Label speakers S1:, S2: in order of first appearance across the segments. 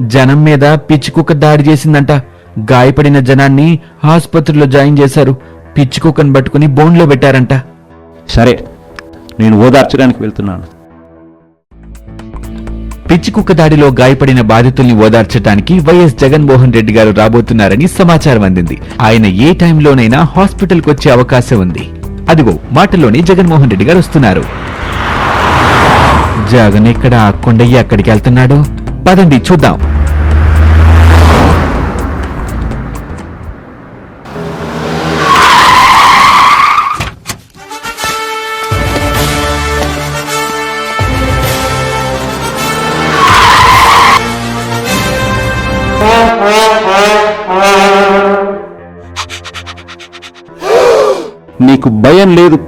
S1: జనం మీద పిచ్చి కుక్క దాడి చేసిందంట. గాయపడిన జనాన్ని ఆసుపత్రిలో జాయిన్ చేశారు. పిచ్చి కుక్కను పట్టుకుని బోన్లో పెట్టారంట.
S2: సరే నేను ఓదార్చడానికి వెళ్తున్నాను.
S1: పిచ్చి కుక్క దాడిలో గాయపడిన బాధితుల్ని ఓదార్చడానికి వైఎస్ జగన్మోహన్ రెడ్డి గారు రాబోతున్నారని సమాచారం అందింది. ఆయన ఏ టైంలోనైనా హాస్పిటల్కి వచ్చే అవకాశం ఉంది. అదిగో మాటల్లోనే జగన్మోహన్ రెడ్డి గారు వస్తున్నారు. జగన్ ఇక్కడ కొండయ్య అక్కడికి వెళ్తున్నాడు? పదండి చూద్దాం.
S2: నీకు భయం లేదు.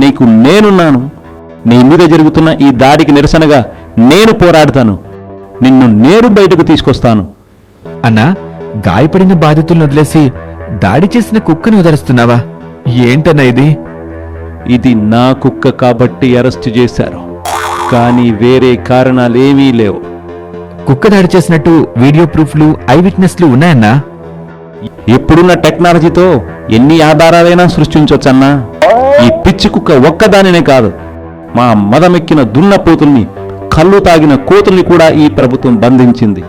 S2: నీకు నేనున్నాను. నీ మీద జరుగుతున్న ఈ దాడికి నిరసనగా నేను పోరాడతాను. నిన్ను నేను బయటకు తీసుకొస్తాను.
S1: అన్నా గాయపడిన బాధితులను వదిలేసి దాడి చేసిన కుక్కను వదలుస్తున్నావా ఏంటన్నా ఇది?
S2: ఇది నా కుక్క కాబట్టి అరెస్టు చేశారు. కానీ వేరే కారణాలేమీ లేవు.
S1: కుక్క దాడి చేసినట్టు వీడియో ప్రూఫ్లు ఐ విట్నెస్లు ఉన్నాయన్నా?
S2: ఇప్పుడున్న టెక్నాలజీతో ఎన్ని ఆధారాలైనా సృష్టించవచ్చన్నా ఈ పిచ్చి కుక్క ఒక్కదానినే కాదు. మా మదమెక్కిన దున్నపోతుల్ని కళ్ళు తాగిన కోతుల్ని కూడా ఈ ప్రభుత్వం బంధించింది.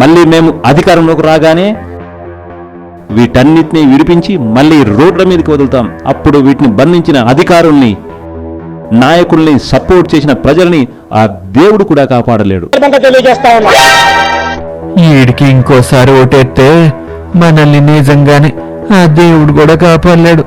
S2: మళ్ళీ మేము అధికారంలోకి రాగానే వీటన్నిటిని విడిపించి మళ్ళీ రోడ్ల మీదకి వదులుతాం. అప్పుడు వీటిని బంధించిన అధికారుల్ని నాయకుల్ని సపోర్ట్ చేసిన ప్రజల్ని ఆ దేవుడు కూడా కాపాడలేడు.
S1: ఈడికి ఇంకోసారి ఓటేస్తే మనల్ని నిజంగానే ఆ దేవుడు కూడా కాపాడలేడు.